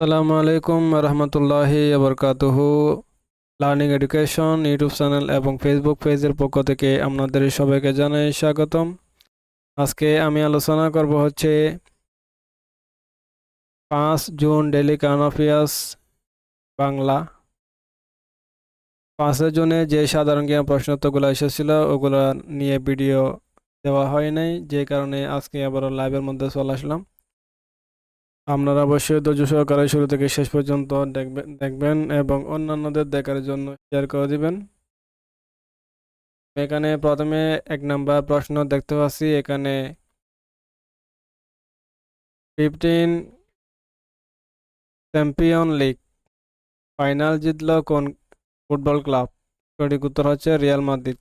আসসালামু আলাইকুম রহমতুল্লাহি আবরকাতুহু লার্নিং এডুকেশন ইউটিউব চ্যানেল এবং ফেসবুক পেজের পক্ষ থেকে আপনাদের সবাইকে জানাই স্বাগতম। আজকে আমি আলোচনা করব হচ্ছে পাঁচ June daily current affairs Bangla. পাঁচের জুনে যে সাধারণ জ্ঞান প্রশ্নোত্তরগুলো এসেছিল, ওগুলো নিয়ে ভিডিও দেওয়া হয় নাই, যে কারণে আজকে আবার লাইভের মধ্যে চলে আসলাম। আপনারা অবশ্যই ধৈর্য সহকারে শুরু থেকে শেষ পর্যন্ত দেখবেন দেখবেন এবং অন্যান্যদের দেখার জন্য শেয়ার করে দিবেন। এখানে প্রথমে এক নাম্বার প্রশ্ন দেখতে পাচ্ছি, এখানে ফিফটিন চ্যাম্পিয়ন লিগ ফাইনাল জিতল কোন ফুটবল ক্লাব সঠিক উত্তর হচ্ছে রিয়াল মাদ্রিদ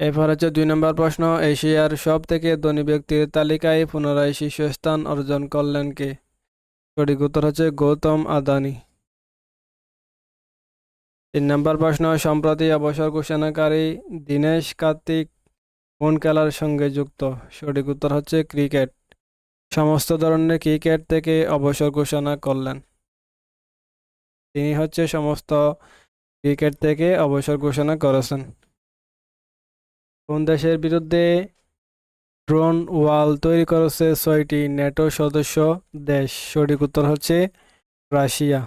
এরপর হচ্ছে দুই নম্বর প্রশ্ন, এশিয়ার সব থেকে ধনী ব্যক্তির তালিকায় পুনরায় শীর্ষস্থান অর্জন করলেন কে? সঠিক উত্তর হচ্ছে গৌতম আদানি। তিন নম্বর প্রশ্ন, সম্প্রতি অবসর ঘোষণাকারী দীনেশ কার্তিক কোন খেলার সঙ্গে যুক্ত? সঠিক উত্তর হচ্ছে ক্রিকেট। সমস্ত ধরনের ক্রিকেট থেকে অবসর ঘোষণা করলেন। তিনি হচ্ছে সমস্ত ক্রিকেট থেকে অবসর ঘোষণা করেছেন। কোন দেশের বিরুদ্ধে ড্রোন ওয়াল তৈরি করেছে ছয়টি ন্যাটো সদস্য দেশ? সঠিক উত্তর হচ্ছে রাশিয়া।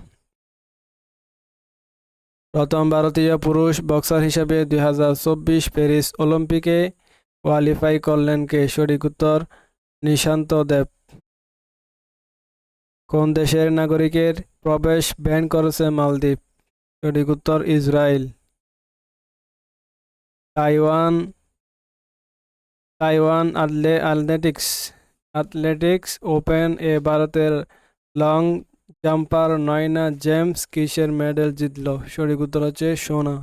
প্রথম ভারতীয় পুরুষ বক্সার হিসেবে দুই হাজার চব্বিশ প্যারিস অলিম্পিকে কোয়ালিফাই করলেন কে? সঠিক উত্তর নিশান্ত দেব। কোন দেশের নাগরিকের প্রবেশ ব্যান করেছে মালদ্বীপ? সঠিক উত্তর Israel Taiwan Taiwan athletics athletics open এ ভারতের লং জাম্পার নয়না জেমস কিসের মেডেল জিতল। সঠিক উত্তর হচ্ছে সোনা।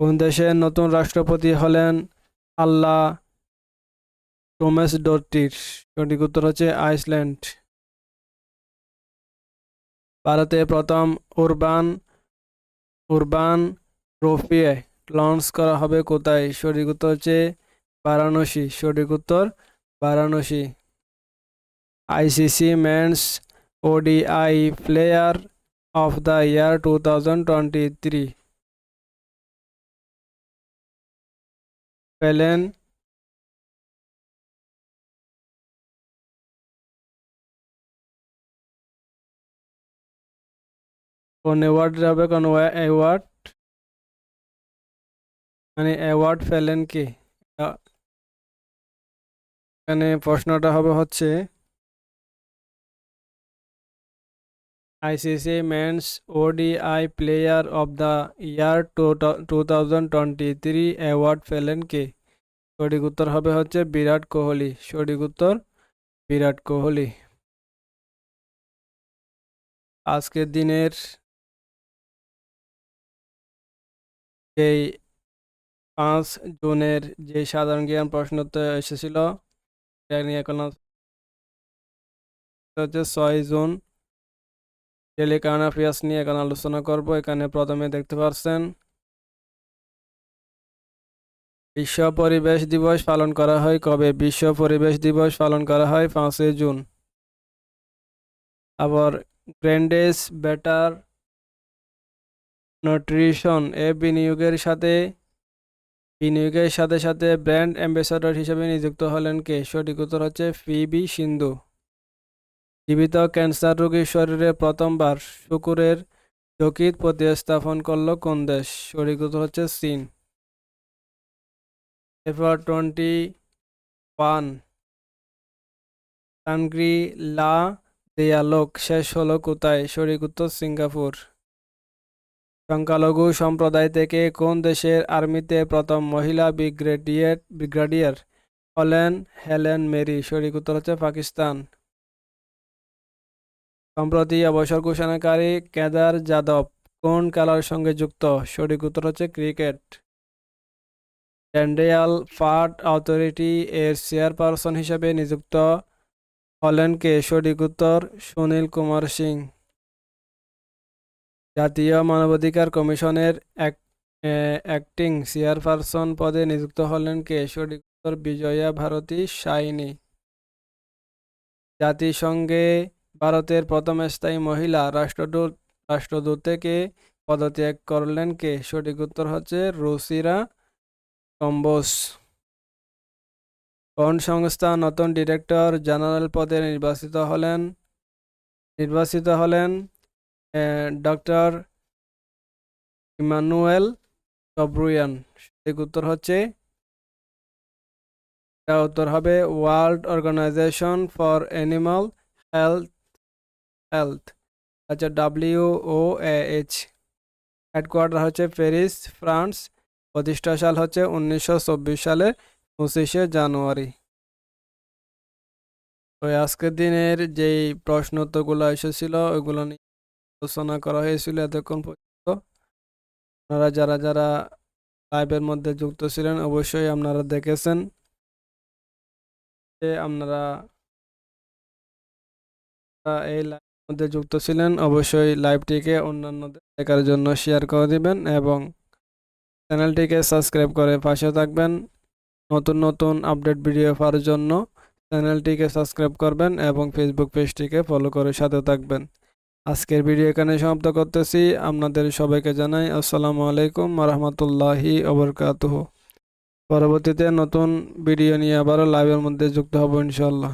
কোন দেশের নতুন রাষ্ট্রপতি হলেন আল্লাহ টোমেস ডোটির সঠিক উত্তর হচ্ছে আইসল্যান্ড। ভারতে প্রথম উরবান উরবান রোফিয়ে লঞ্চ করা হবে কোথায়? সঠিক উত্তর হচ্ছে বারাণসী, সঠিক উত্তর Varanasi. ICC men's ODI player of the year two thousand twenty three পেলেন কোন অ্যাওয়ার্ড যাবে কোন অ্যাওয়ার্ড মানে অ্যাওয়ার্ড পেলেন কে? এখানে প্রশ্নটা হবে হচ্ছে ICC men's ODI player of the year two thousand twenty three award পেলেন কে? সঠিক উত্তর হবে হচ্ছে বিরাট কোহলি। সঠিক উত্তর বিরাট কোহলি। আজকের দিনের এই পাঁচ জুনের যে সাধারণ জ্ঞান প্রশ্নোত্তর এসেছিল এখন হচ্ছে ছয় জুন ডেলি কারেন্ট অ্যাফেয়ার্স নিয়ে এখন আলোচনা করব এখানে প্রথমে দেখতে পাচ্ছেন বিশ্ব পরিবেশ দিবস পালন করা হয় কবে বিশ্ব পরিবেশ দিবস পালন করা হয় পাঁচই জুন আবার গ্র্যান্ডেস বেটার নিউট্রিশন এ বিনিয়োগের সাথে বিনিয়োগের সাথে সাথে ব্র্যান্ড অ্যাম্বাসাডর হিসেবে নিযুক্ত হলেন কে? সঠিক উত্তর হচ্ছে ফিবি সিন্ধু। জীবিত ক্যান্সার রোগীর শরীরে প্রথমবার শুকুরের যকৃত প্রতিস্থাপন করল কোন দেশ? সঠিক উত্তর হচ্ছে চীন। এরপর টোয়েন্টি ওয়ান। টানগ্রি লা দেয়ালোক শেষ হলো কোথায়? সঠিক উত্তর সিঙ্গাপুর। সংখ্যালঘু সম্প্রদায় থেকে কোন দেশের আর্মিতে প্রথম মহিলা ব্রিগেডিয়ার ব্রিগেডিয়ার হলেন হেলেন মেরি? সঠিক উত্তর হচ্ছে পাকিস্তান। সম্প্রতি অবসর ঘোষণাকারী কেদার যাদব কোন খেলার সঙ্গে যুক্ত? সঠিক উত্তর হচ্ছে ক্রিকেট। ড্যান্ডেয়াল ফার্ট অথরিটি এর চেয়ারপারসন হিসেবে নিযুক্ত হলেন কে? সঠিক উত্তর সুনীল কুমার সিং। জাতীয় মানবাধিকার কমিশনের অ্যাক্টিং চেয়ারপারসন পদে নিযুক্ত হলেন কে? সঠিক বিজয়া ভারতী সাইনি। জাতিসংঘে ভারতের প্রথম স্থায়ী মহিলা রাষ্ট্রদূত রাষ্ট্রদূত থেকে পদত্যাগ করলেন কে? সঠিক উত্তর হচ্ছে রুসিরা কম্বোস কোন সংস্থা নতুন ডিরেক্টর জেনারেল পদে নির্বাচিত হলেন নির্বাচিত হলেন ডক্টর ইমানুয়েল টব্রুয়ান সঠিক উত্তর হচ্ছে এটা উত্তর হবে world organisation for animal health health আচ্ছা ডাব্লিউ ও এইচ হেডকোয়ার্টার হচ্ছে প্যারিস, ফ্রান্স। প্রতিষ্ঠা সাল হচ্ছে উনিশশো চব্বিশ সালে, পঁচিশে জানুয়ারি। তো আজকের দিনের যেই প্রশ্ন উত্তরগুলো এসেছিল ওইগুলো নিয়ে আলোচনা করা হয়েছিল এতক্ষণ পর্যন্ত। আপনারা যারা যারা লাইভের মধ্যে যুক্ত ছিলেন, অবশ্যই আপনারা দেখেছেন আপনারা এই লাইভের মধ্যে যুক্ত ছিলেন, অবশ্যই লাইভটিকে অন্যান্যদের দেখার জন্য শেয়ার করে দিবেন এবং চ্যানেলটিকে সাবস্ক্রাইব করে পাশে থাকবেন। নতুন নতুন আপডেট ভিডিও পাওয়ার জন্য চ্যানেলটিকে সাবস্ক্রাইব করবেন এবং ফেসবুক পেজটিকে ফলো করে সাথে থাকবেন। আজকের ভিডিও এখানে সমাপ্ত করতেছি। আপনাদের সবাইকে জানাই আসসালামু আলাইকুম রহমতুল্লাহি অবরকাতহ পরবর্তীতে নতুন ভিডিও নিয়ে আবারও লাইভের মধ্যে যুক্ত হব ইনশাল্লাহ